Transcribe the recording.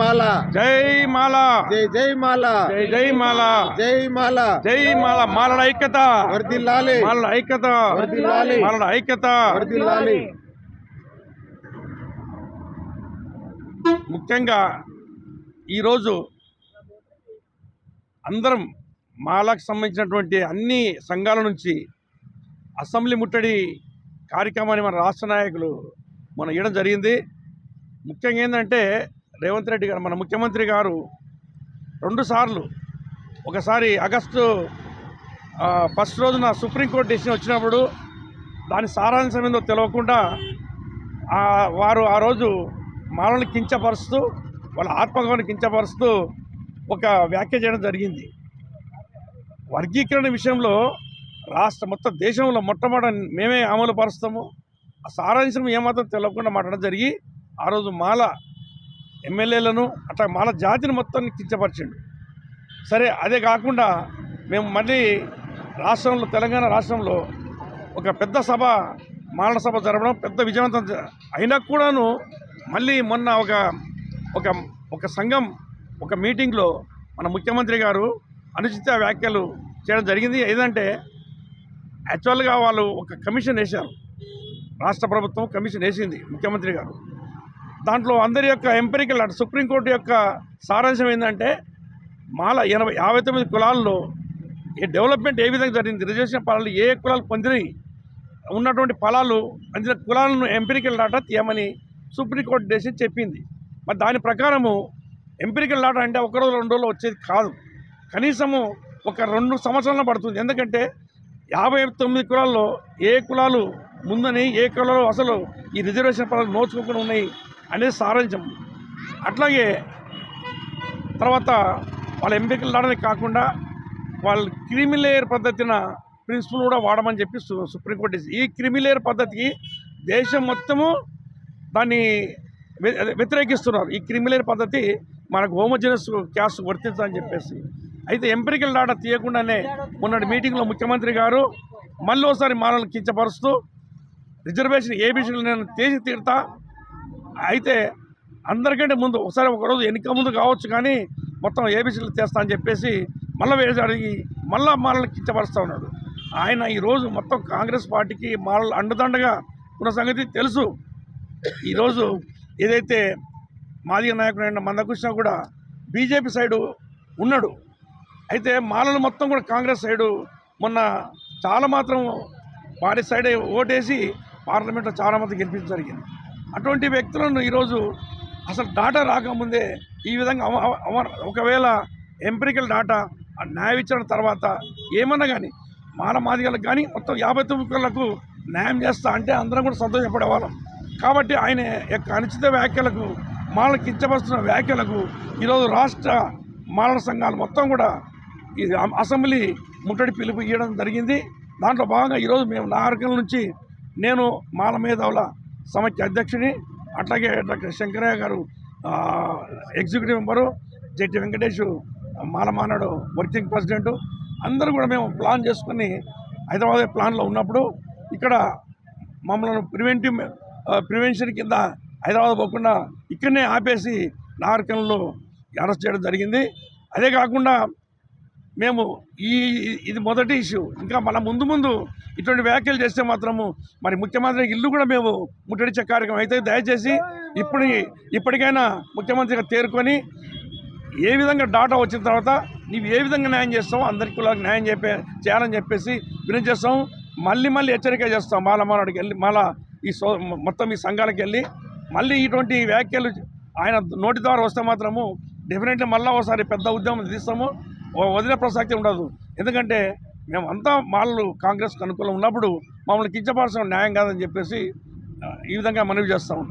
జై మాల. జై మాల. జై జై మాల. జై జై మాల. జై మాల. జై మాల. మాలల ఐక్యత. వర్దిల్లాలి మాలల ఐక్యత. వర్ధిల్లాలి. మాలల ఐక్యత. వర్దిల్లాలి ముఖ్యంగా ఈరోజు అందరం మాలకు సంబంధించినటువంటి అన్ని సంఘాల నుంచి అసెంబ్లీ ముట్టడి కార్యక్రమాన్ని మన రాష్ట్ర నాయకులు మనం ఇవ్వడం జరిగింది. ముఖ్యంగా ఏంటంటే రేవంత్ రెడ్డి గారు మన ముఖ్యమంత్రి గారు రెండుసార్లు ఒకసారి ఆగస్టు ఫస్ట్ రోజున సుప్రీంకోర్టు డెసిషన్ వచ్చినప్పుడు దాని సారాంశం ఏందో తెలియకుండా వారు ఆ రోజు మానవుని కించపరుస్తూ వాళ్ళ ఆత్మగౌరవాన్ని కించపరుస్తూ ఒక వ్యాఖ్య చేయడం జరిగింది. వర్గీకరణ విషయంలో రాష్ట్ర మొత్తం దేశంలో మొట్టమొదట మేమే అమలు పరుస్తాము. ఆ సారాంశం ఏమాత్రం తెలియకుండా మాట్లాడడం జరిగి ఆ రోజు మాల ఎమ్మెల్యేలను అట్లా మన జాతిని మొత్తాన్ని కించపరిచిండు. సరే అదే కాకుండా మేము మళ్ళీ రాష్ట్రంలో తెలంగాణ రాష్ట్రంలో ఒక పెద్ద సభ మాలన సభ జరపడం పెద్ద విజయవంతం అయినా కూడాను మళ్ళీ మొన్న ఒక ఒక ఒక సంఘం ఒక మీటింగ్లో మన ముఖ్యమంత్రి గారు అనుచిత వ్యాఖ్యలు చేయడం జరిగింది. ఏదంటే యాక్చువల్గా వాళ్ళు ఒక కమిషన్ వేశారు. రాష్ట్ర ప్రభుత్వం కమిషన్ వేసింది ముఖ్యమంత్రి గారు. దాంట్లో అందరి యొక్క ఎంపెరికల్ అటు సుప్రీంకోర్టు యొక్క సారాంశం ఏంటంటే మాల ఎనభై యాభై తొమ్మిది కులాల్లో ఈ డెవలప్మెంట్ ఏ విధంగా జరిగింది రిజర్వేషన్ ఫలాలు ఏ కులాలు పొందినాయి ఉన్నటువంటి ఫలాలు అందిన కులాలను ఎంపెరికల్ డాటా తీయమని సుప్రీంకోర్టు డెసిషన్ చెప్పింది. మరి దాని ప్రకారము ఎంపెరికల్ డాటా అంటే ఒక రోజు రెండు రోజులు వచ్చేది కాదు. కనీసము ఒక రెండు సంవత్సరాలు పడుతుంది. ఎందుకంటే యాభై తొమ్మిది కులాల్లో ఏ కులాలు ముందని ఏ కులాలు అసలు ఈ రిజర్వేషన్ ఫలాలు నోచుకోకుండా ఉన్నాయి అనేది సారాంశం. అట్లాగే తర్వాత వాళ్ళ ఎంపికలు రావడానికి కాకుండా వాళ్ళు క్రిమిలేయర్ పద్ధతిన ప్రిన్సిపల్ కూడా వాడమని చెప్పి సు- సుప్రీంకోర్టు ఈ క్రిమిలేయర్ పద్ధతికి దేశం మొత్తము దాన్ని వ్యతిరేకిస్తున్నారు. ఈ క్రిమిలేయర్ పద్ధతి మనకు హోమోజినస్ క్యాస్ట్ వర్తించదని చెప్పేసి. అయితే ఎంపెరికల్ డాటా తీయకుండానే మొన్నటి మీటింగ్లో ముఖ్యమంత్రి గారు మళ్ళీ ఒకసారి మనల్ని కించపరుస్తూ రిజర్వేషన్ ఏ విషయంలో నేను తీసి తీరుతా అయితే అందరికంటే ముందు ఒకసారి ఒకరోజు ఎన్నిక ముందు కావచ్చు కానీ మొత్తం ఏబీసీలు చేస్తా అని చెప్పేసి మళ్ళీ వేసి అడిగి మళ్ళా మాలలు కించపరుస్తూ ఉన్నాడు. ఆయన ఈరోజు మొత్తం కాంగ్రెస్ పార్టీకి మాలలు అండదండగా ఉన్న సంగతి తెలుసు. ఈరోజు ఏదైతే మాదిగ నాయకుడైన మందకృష్ణ కూడా బీజేపీ సైడు ఉన్నాడు. అయితే మాలలు మొత్తం కూడా కాంగ్రెస్ సైడు మొన్న చాలా మాత్రం వారి సైడే ఓటేసి పార్లమెంట్లో చాలా మంది గెలిపించడం జరిగింది. అటువంటి వ్యక్తులను ఈరోజు అసలు డాటా రాకముందే ఈ విధంగా అమ- ఒకవేళ ఎంపిరికల్ డాటా ఆ న్యాయ విచారణ తర్వాత ఏమన్నా కానీ మాల మాదిగలకు కానీ మొత్తం యాభై తొమ్మికులకు న్యాయం చేస్తా అంటే అందరం కూడా సంతోషపడేవాళ్ళం కాబట్టి ఆయన యొక్క అనుచిత వ్యాఖ్యలకు మాలను కించపరుస్తున్న వ్యాఖ్యలకు ఈరోజు రాష్ట్ర మాలన సంఘాలు మొత్తం కూడా ఇది అసెంబ్లీ ముట్టడి పిలుపు ఇవ్వడం జరిగింది. దాంట్లో భాగంగా ఈరోజు మేము నాగరికల నుంచి నేను మాల మేధావుల సమైక్య అధ్యక్షుని అట్లాగే doctor Shankaraiah garu executive member Jetti Venkatesh Mala Mahanadu working president అందరూ కూడా మేము ప్లాన్ చేసుకుని హైదరాబాద్ ప్లాన్లో ఉన్నప్పుడు ఇక్కడ మమ్మల్ని ప్రివెంటివ్ ప్రివెన్షన్ కింద హైదరాబాద్ పోకుండా ఇక్కడనే ఆపేసి నాగరికంలో అరెస్ట్ చేయడం జరిగింది. అదే కాకుండా మేము ఈ ఇది మొదటి ఇష్యూ. ఇంకా మన ముందు ముందు ఇటువంటి వ్యాఖ్యలు చేస్తే మాత్రము మరి ముఖ్యమంత్రి ఇల్లు కూడా మేము ముట్టడిచే కార్యక్రమం అయితే దయచేసి ఇప్పుడు ఇప్పటికైనా ముఖ్యమంత్రిగా తేరుకొని ఏ విధంగా డాటా వచ్చిన తర్వాత నీవు ఏ విధంగా న్యాయం చేస్తావు అందరికీ కులాలకు న్యాయం చెప్పే చేయాలని చెప్పేసి వినతి చేస్తాం. మళ్ళీ మళ్ళీ హెచ్చరిక చేస్తాం. మాల మానాడికి వెళ్ళి మళ్ళీ ఈ సో మొత్తం ఈ సంఘాలకు వెళ్ళి మళ్ళీ ఇటువంటి వ్యాఖ్యలు ఆయన నోటి ద్వారా వస్తే మాత్రము డెఫినెట్లీ మళ్ళీ ఒకసారి పెద్ద ఉద్యమం తీస్తాము. వదిలే ప్రసక్తి ఉండదు. ఎందుకంటే మేమంతా మాళ్ళు మాలలు అనుకూలం ఉన్నప్పుడు మమ్మల్ని కించపరచడం న్యాయం కాదని చెప్పేసి ఈ విధంగా మనవి చేస్తూ ఉన్నాం.